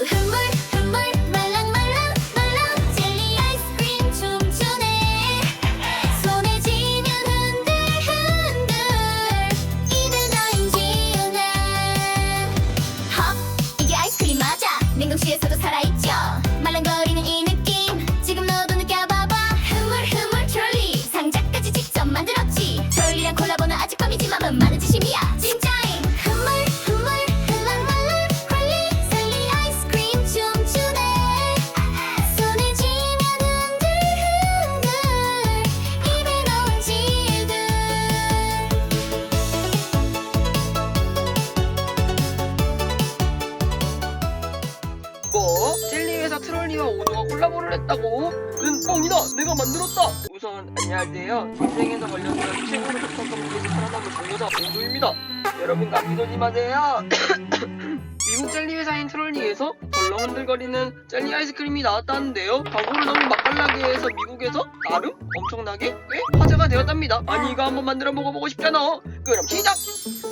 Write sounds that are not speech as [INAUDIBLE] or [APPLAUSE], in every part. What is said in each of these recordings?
Woo! 콜라보를 했다고? 는 뻥이다! 내가 만들었다! 우선 안녕하세요. 인생에서 걸려서 최고로 독특한 곳에서 살아남은 종여자 오조입니다. 여러분 감기 조심하세요. [CLEARS THROAT] [CLEARS THROAT] [CLEARS THROAT] 미국 젤리 회사인 트롤리에서 덜렁 흔들거리는 젤리 아이스크림이 나왔다는데요. 광고를 너무 맛깔나게 해서 미국에서 나름 엄청나게 꽤 화제가 되었답니다. 아니 이거 한번 만들어 먹어보고 싶잖아. 그럼 시작!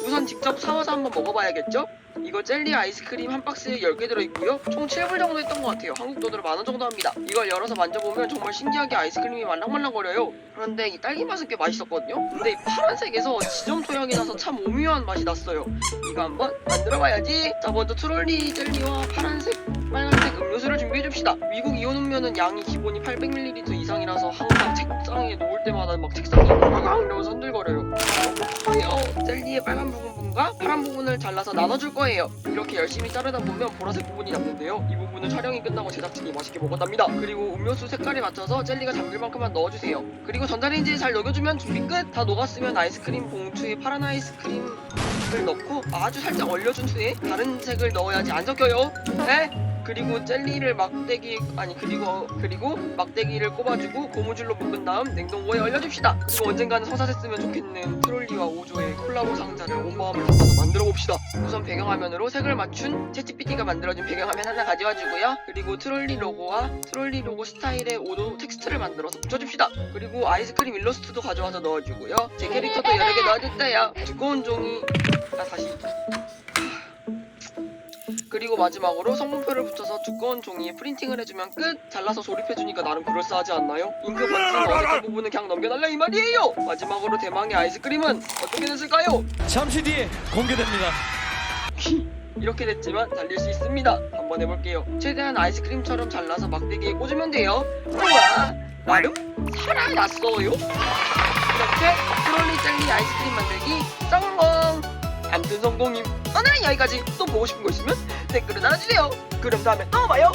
우선 직접 사와서 한번 먹어봐야겠죠? 이거 젤리 아이스크림 한 박스에 10개 들어있고요. 총 7불 정도 했던 것 같아요. 한국 돈으로 만 원 정도 합니다. 이걸 열어서 만져보면 정말 신기하게 아이스크림이 말랑말랑거려요. 그런데 이 딸기 맛은 꽤 맛있었거든요. 근데 이 파란색에서 지점 토양이 나서 참 오묘한 맛이 났어요. 이거 한번 만들어봐야지. 자 먼저 트롤리 젤리와 파란색, 빨간색 음료수를 준비해줍시다. 미국 이온 음료는 양이 기본이 800ml 이상이라서 항상 책상에 놓을 때마다 막 책상이 꽝꽝 이러면서 흔들거려요. 커요. 젤리의 빨간 부분과 파란 부분을 잘라서 나눠줄 거예요. 이렇게 열심히 자르다 보면 보라색 부분이 남는데요. 이 부분은 촬영이 끝나고 제작진이 맛있게 먹었답니다. 그리고 음료수 색깔에 맞춰서 젤리가 잠길 만큼만 넣어주세요. 그리고 전자레인지에 잘 녹여주면 준비 끝! 다 녹았으면 아이스크림 봉투에 파란 아이스크림 을 넣고 아주 살짝 얼려준 후에 다른 색을 넣어야지 안 섞여요. 네? 그리고 젤리를 막대기 아니 그리고 그리고 막대기를 꼽아주고 고무줄로 묶은 다음 냉동고에 얼려줍시다. 그리고 언젠가는 서사했으면 좋겠는 트롤리와 오조의 콜라보 상자를 온 마음을 담아서 만들어 봅시다. 우선 배경화면으로 색을 맞춘 채찌피티가 만들어진 배경화면 하나 가져와주고요. 그리고 트롤리 로고와 트롤리 로고 스타일의 오도 텍스트를 만들어서 붙여줍시다. 그리고 아이스크림 일러스트도 가져와서 넣어주고요. 제 캐릭터도 여러 개 넣어줬어요. 두꺼운 종이 아 다시 그리고 마지막으로 성분표를 붙여서 두꺼운 종이에 프린팅을 해주면 끝! 잘라서 조립해주니까 나름 그럴싸하지 않나요? 잉크 번지는 어색한 부분은 그냥 넘겨달라 이 말이에요! 마지막으로 대망의 아이스크림은 어떻게 됐을까요? 잠시 뒤에 공개됩니다. 이렇게 됐지만 달릴 수 있습니다. 한번 해볼게요. 최대한 아이스크림처럼 잘라서 막대기에 꽂으면 돼요. 우와! 나름 살아났어요. 이렇게 트롤리 젤리 아이스크림 만들기 성공! 암튼 성공임. 오늘은 여기까지 또 보고 싶은 거 있으면 댓글을 달아주세요. 그럼 다음에 또 봐요.